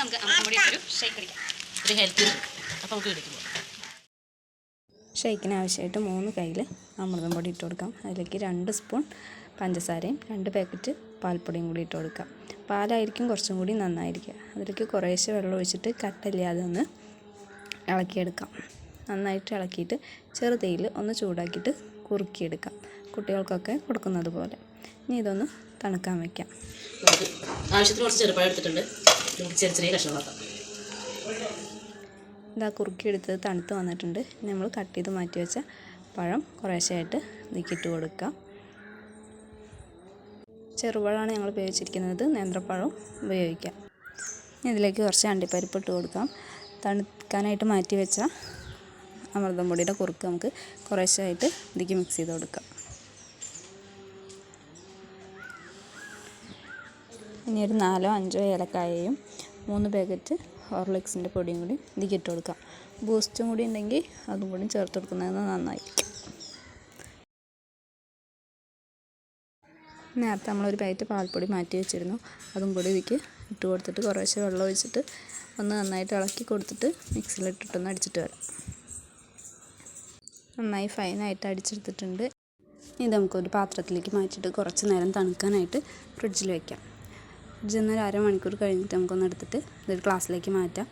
നമുക്ക് ഒരു ഷേക്ക് അടിക്കാം. ഒരു ഹെൽത്ത് അപ്പോൾ നമുക്ക് കിടക്കുമ്പോൾ ഷേക്കിന് ആവശ്യമായിട്ട് മൂന്ന് കയ്യിൽ അമൃതം പൊടി ഇട്ട് കൊടുക്കാം. അതിലേക്ക് രണ്ട് സ്പൂൺ പഞ്ചസാരയും രണ്ട് പാക്കറ്റ് പാൽപ്പൊടിയും കൂടി ഇട്ട് കൊടുക്കാം. പാലായിരിക്കും കുറച്ചും കൂടി നന്നായിരിക്കുക. അതിലേക്ക് കുറേശ്ശെ വെള്ളം ഒഴിച്ചിട്ട് കട്ടില്ലാതെ ഒന്ന് ഇളക്കിയെടുക്കാം. നന്നായിട്ട് ഇളക്കിയിട്ട് ചെറുതേയിൽ ഒന്ന് ചൂടാക്കിയിട്ട് കുറുക്കിയെടുക്കാം. കുട്ടികൾക്കൊക്കെ കൊടുക്കുന്നത് പോലെ. ഇനി ഇതൊന്ന് തണുക്കാൻ വയ്ക്കാം ആവശ്യത്തിന് കുറച്ച് ചെറുപ്പഴം എടുത്തിട്ടുണ്ട്. ചെറിയ ചെറിയ കഷ്ണങ്ങളാക്കാം ഇതാ കുറുക്കിയെടുത്തത് തണുത്ത് വന്നിട്ടുണ്ട്. നമ്മൾ കട്ട് ചെയ്ത് മാറ്റി വെച്ച പഴം കുറേശ്ശെയായിട്ട് നീക്കിയിട്ട് കൊടുക്കാം. ചെറുപഴമാണ് ഞങ്ങൾ ഉപയോഗിച്ചിരിക്കുന്നത്. നേന്ത്രപ്പഴം ഉപയോഗിക്കാം. ഇതിലേക്ക് കുറച്ച് അണ്ടിപ്പരിപ്പ് ഇട്ട് കൊടുക്കാം. തണുക്കാനായിട്ട് മാറ്റി വെച്ച അമൃതം പൊടിയുടെ കുറുക്ക് നമുക്ക് കുറേശ്ശായിട്ട് ഇതിലേക്ക് മിക്സ് ചെയ്ത് കൊടുക്കാം. ഇനി ഒരു നാലോ അഞ്ചോ ഏലക്കായയും മൂന്ന് പാക്കറ്റ് ഹോർലിക്സിന്റെ പൊടിയും കൂടി ഇതിലേക്ക് ഇട്ട് കൊടുക്കാം. ബൂസ്റ്റും കൂടി ഉണ്ടെങ്കിൽ അതും കൂടി ചേർത്ത് കൊടുക്കുന്നത് നന്നായിരിക്കും. നേരത്തെ നമ്മളൊരു പാക്കറ്റ് പാൽപ്പൊടി മാറ്റി വെച്ചിരുന്നു. അതും കൂടി ഇതിക്ക് ഇട്ട് കൊടുത്തിട്ട് കുറേശ്ശെ വെള്ളം ഒഴിച്ചിട്ട് ഒന്ന് നന്നായിട്ട് ഇളക്കി കൊടുത്തിട്ട് മിക്സിയിലിട്ടിട്ടൊന്ന് അടിച്ചിട്ട് വരാം. നന്നായി ഫൈനായിട്ട് അടിച്ചെടുത്തിട്ടുണ്ട്. ഇത് നമുക്കൊരു പാത്രത്തിലേക്ക് മാറ്റിയിട്ട് കുറച്ച് നേരം തണുക്കാനായിട്ട് ഫ്രിഡ്ജിൽ വെക്കാം. ഒരു അരമണിക്കൂർ കഴിഞ്ഞിട്ട് നമുക്കൊന്ന് എടുത്തിട്ട് ഇതൊരു ക്ലാസ്സിലേക്ക് മാറ്റാം.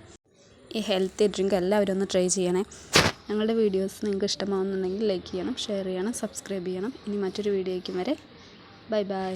ഈ ഹെൽത്തി ഡ്രിങ്ക് എല്ലാവരും ഒന്ന് ട്രൈ ചെയ്യണേ. ഞങ്ങളുടെ വീഡിയോസ് നിങ്ങൾക്ക് ഇഷ്ടമാവുന്നുണ്ടെങ്കിൽ ലൈക്ക് ചെയ്യണം ഷെയർ ചെയ്യണം സബ്സ്ക്രൈബ് ചെയ്യണം. ഇനി മറ്റൊരു വീഡിയോയ്ക്കും വരെ. Bye bye